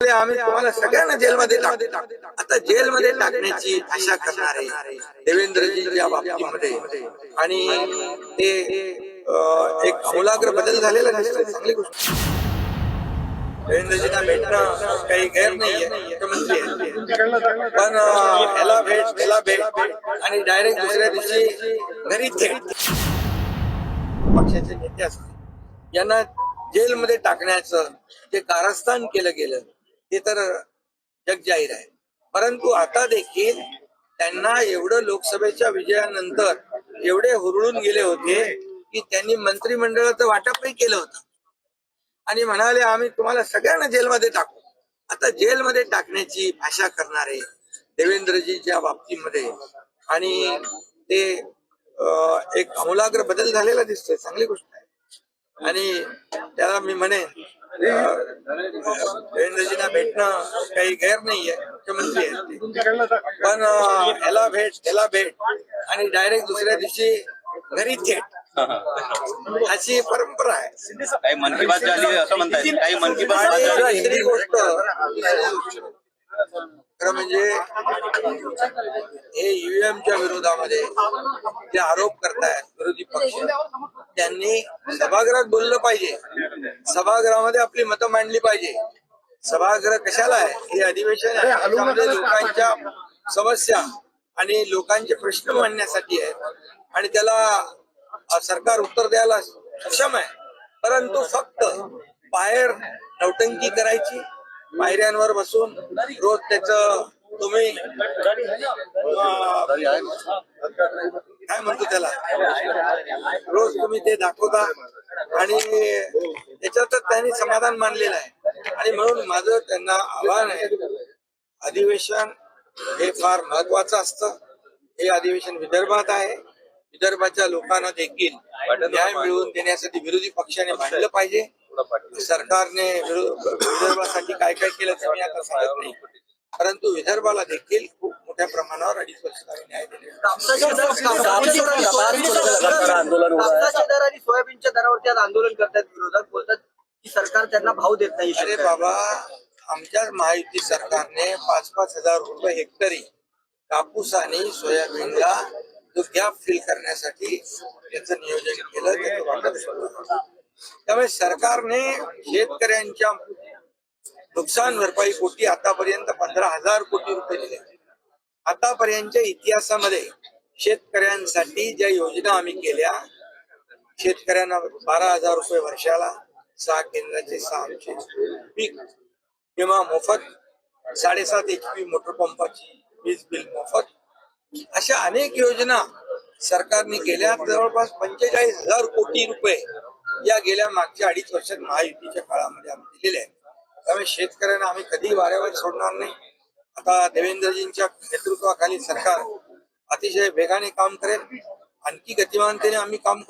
आम्ही तुम्हाला सगळ्यांना जेलमध्ये आता जेलमध्ये टाकण्याची आशा करणारे देवेंद्रजीच्या बाबतीमध्ये. आणि ते एक आमूलाग्र बदल झालेला दिसतोय चांगली गोष्ट. देवेंद्रजींना भेटणं काही गैर नाहीये मुख्यमंत्री पण ह्याला भेट त्याला भेट आणि डायरेक्ट दुसऱ्या दिवशी घरी थेट पक्षाचे नेते असतील. यांना जेलमध्ये टाकण्याचं जे कारस्थान केलं गेलं ते तर जगजाहीर आहे. परंतु आता देखील त्यांना एवढं लोकसभेच्या विजयानंतर एवढे हुरळून गेले होते की त्यांनी मंत्रिमंडळाचं वाटपही केलं होतं. आणि म्हणाले आम्ही तुम्हाला सगळ्यांना जेलमध्ये टाकू. आता जेलमध्ये टाकण्याची भाषा करणारे देवेंद्रजीच्या बाबतीमध्ये आणि ते एक आमूलाग्र बदल झालेला दिसतोय चांगली गोष्ट आहे. आणि त्याला मी म्हणेन देवेंद्रजींना भेटणं काही गैर नाहीये मुख्यमंत्री आहेत. पण अं, ह्याला भेट त्याला भेट आणि डायरेक्ट दुसऱ्या दिवशी घरी थेट. अशी परंपरा आहे. काही मन की बात झाली असं म्हणताय काही मन की बात दुसरी गोष्ट खरं म्हणजे हे ईव्हीएमच्या विरोधामध्ये जे आरोप करतायत विरोधी पक्ष त्यांनी सभागृहात बोललं पाहिजे. सभागृहामध्ये आपली मतं मांडली पाहिजे. सभागृह कशाला आहे? हे अधिवेशन आहे. लोकांच्या समस्या आणि लोकांचे प्रश्न मांडण्यासाठी आहे आणि त्याला सरकार उत्तर द्यायला सक्षम आहे. परंतु फक्त बाहेर नौटंकी करायची पायऱ्यांवर बसून रोज त्याच तुम्ही काय म्हणतो त्याला? रोज तुम्ही ते दाखवता आणि त्याच्यातच त्यांनी समाधान मानलेलं आहे. आणि म्हणून माझं त्यांना आव्हान आहे अधिवेशन हे फार महत्वाचं असतं. हे अधिवेशन विदर्भात आहे. विदर्भाच्या लोकांना देखील न्याय मिळवून देण्यासाठी विरोधी पक्षाने मांडलं पाहिजे. सरकारने विदर्भासाठी काय काय केलं ते मी आता सांगत नाही. परंतु विदर्भाला देखील खूप मोठ्या प्रमाणावर अडीच वर्षाचा न्याय आणि सोयाबीनच्या दरावरती आज आंदोलन करतात सरकार त्यांना भाव देत नाही अरे बाबा आमच्या महायुती सरकारने पाच पाच हजार रुपये हेक्टरी कापूस आणि सोयाबीनला जो गॅप फिल करण्यासाठी त्याचं नियोजन केलं त्याचं वाटप सुरू आहे. त्यामुळे सरकारने शेतकऱ्यांच्या नुकसान भरपाई पोटी आतापर्यंत पंधरा हजार कोटी रुपये दिले आतापर्यंतच्या इतिहासामध्ये शेतकऱ्यांसाठी ज्या योजना आम्ही केल्या शेतकऱ्यांना बारा हजार रुपये वर्षाला सहा केंद्राचे सहा आमचे पीक विमा मोफत साडेसात एच पी मोटर पंपाची वीज बिल मोफत. अशा अनेक योजना सरकारने गेल्या जवळपास पंचेचाळीस हजार कोटी रुपये या गेल्या मागच्या अडीच वर्षात महायुतीच्या काळामध्ये आम्ही दिलेले आहेत. त्यामुळे शेतकऱ्यांना आम्ही कधी वाऱ्यावर सोडणार नाही. आता देवेंद्रजींच्या नेतृत्वाखाली सरकार अतिशय वेगाने काम करेल. आणखी गतिमानतेने आम्ही काम